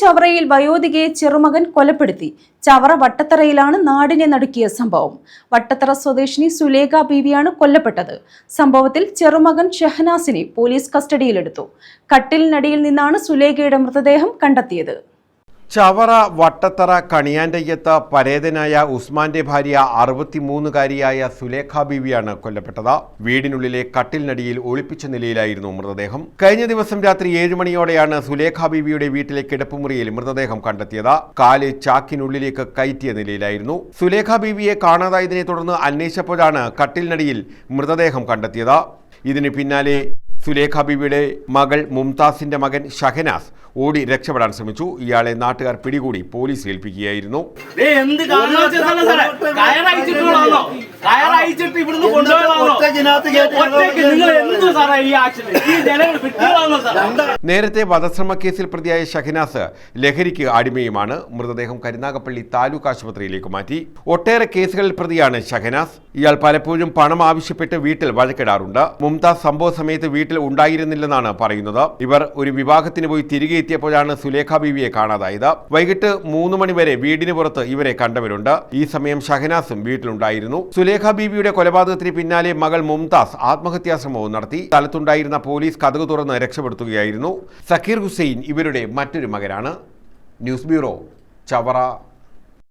ചവറയിൽ വയോധികയെ ചെറുമകൻ കൊലപ്പെടുത്തി. ചവറ വട്ടത്തറയിലാണ് നാടിനെ നടുക്കിയ സംഭവം. വട്ടത്തറ സ്വദേശിനി സുലേഖ ബീവിയാണ് കൊല്ലപ്പെട്ടത്. സംഭവത്തിൽ ചെറുമകൻ ഷെഹനാസിനെ പോലീസ് കസ്റ്റഡിയിലെടുത്തു. കട്ടിലിനടിയിൽ നിന്നാണ് സുലേഖയുടെ മൃതദേഹം കണ്ടെത്തിയത്. ചവറ വട്ടത്തറ കണിയാന്റയ്യത്ത് പരേതനായ ഉസ്മാന്റെ ഭാര്യ അറുപത്തിമൂന്നുകാരിയായ സുലേഖ ബീവിയാണ് കൊല്ലപ്പെട്ടത്. വീടിനുള്ളിലെ കട്ടിലിനടിയിൽ ഒളിപ്പിച്ച നിലയിലായിരുന്നു മൃതദേഹം. കഴിഞ്ഞ ദിവസം രാത്രി ഏഴ് മണിയോടെയാണ് സുലേഖ ബീവിയുടെ വീട്ടിലെ കിടപ്പുമുറിയിൽ മൃതദേഹം കണ്ടെത്തിയത്. കാൽ ചാക്കിനുള്ളിലേക്ക് കയറ്റിയ നിലയിലായിരുന്നു. സുലേഖ ബീവിയെ കാണാതായതിനെ തുടർന്ന് അന്വേഷിച്ചപ്പോഴാണ് കട്ടിലിനടിയിൽ മൃതദേഹം കണ്ടെത്തിയത്. ഇതിന് പിന്നാലെ സുലേഖ ബിബിയുടെ മകൾ മുംതാസിന്റെ മകൻ ഷഹനാസ് ഓടി രക്ഷപ്പെടാൻ ശ്രമിച്ചു. ഇയാളെ നാട്ടുകാർ പിടികൂടി പോലീസ് ഏൽപ്പിക്കുകയായിരുന്നു. നേരത്തെ വധശ്രമ കേസിൽ പ്രതിയായ ഷഹനാസ് ലഹരിക്ക് അടിമയുമാണ്. മൃതദേഹം കരുനാഗപ്പള്ളി താലൂക്ക് ആശുപത്രിയിലേക്ക് മാറ്റി. ഒട്ടേറെ കേസുകളിൽ പ്രതിയാണ് ഷഹനാസ്. ഇയാൾ പലപ്പോഴും പണം ആവശ്യപ്പെട്ട് വീട്ടിൽ വഴക്കിടാറുണ്ട്. മുംതാസ് സംഭവ സമയത്ത് വീട്ടിൽ ഉണ്ടായിരുന്നില്ലെന്നാണ് പറയുന്നത്. ഇവർ ഒരു വിവാഹത്തിന് പോയി തിരികെ എത്തിയപ്പോഴാണ് സുലേഖ ബീവിയെ കാണാതായത്. വൈകിട്ട് മൂന്ന് മണിവരെ വീടിന് പുറത്ത് ഇവരെ കണ്ടവരുണ്ട്. ഈ സമയം ഷഹനാസും വീട്ടിലുണ്ടായിരുന്നു. സുലേഖ ബീവിയുടെ കൊലപാതകത്തിന് പിന്നാലെ മകൾ മുംതാസ് ആത്മഹത്യാശ്രമവും നടത്തി. സ്ഥലത്തുണ്ടായിരുന്ന പോലീസ് കഥകു തുറന്ന് രക്ഷപ്പെടുത്തുകയായിരുന്നു. സക്കീർ ഹുസൈൻ ഇവരുടെ മറ്റൊരു മകനാണ്. News bureau Chavara.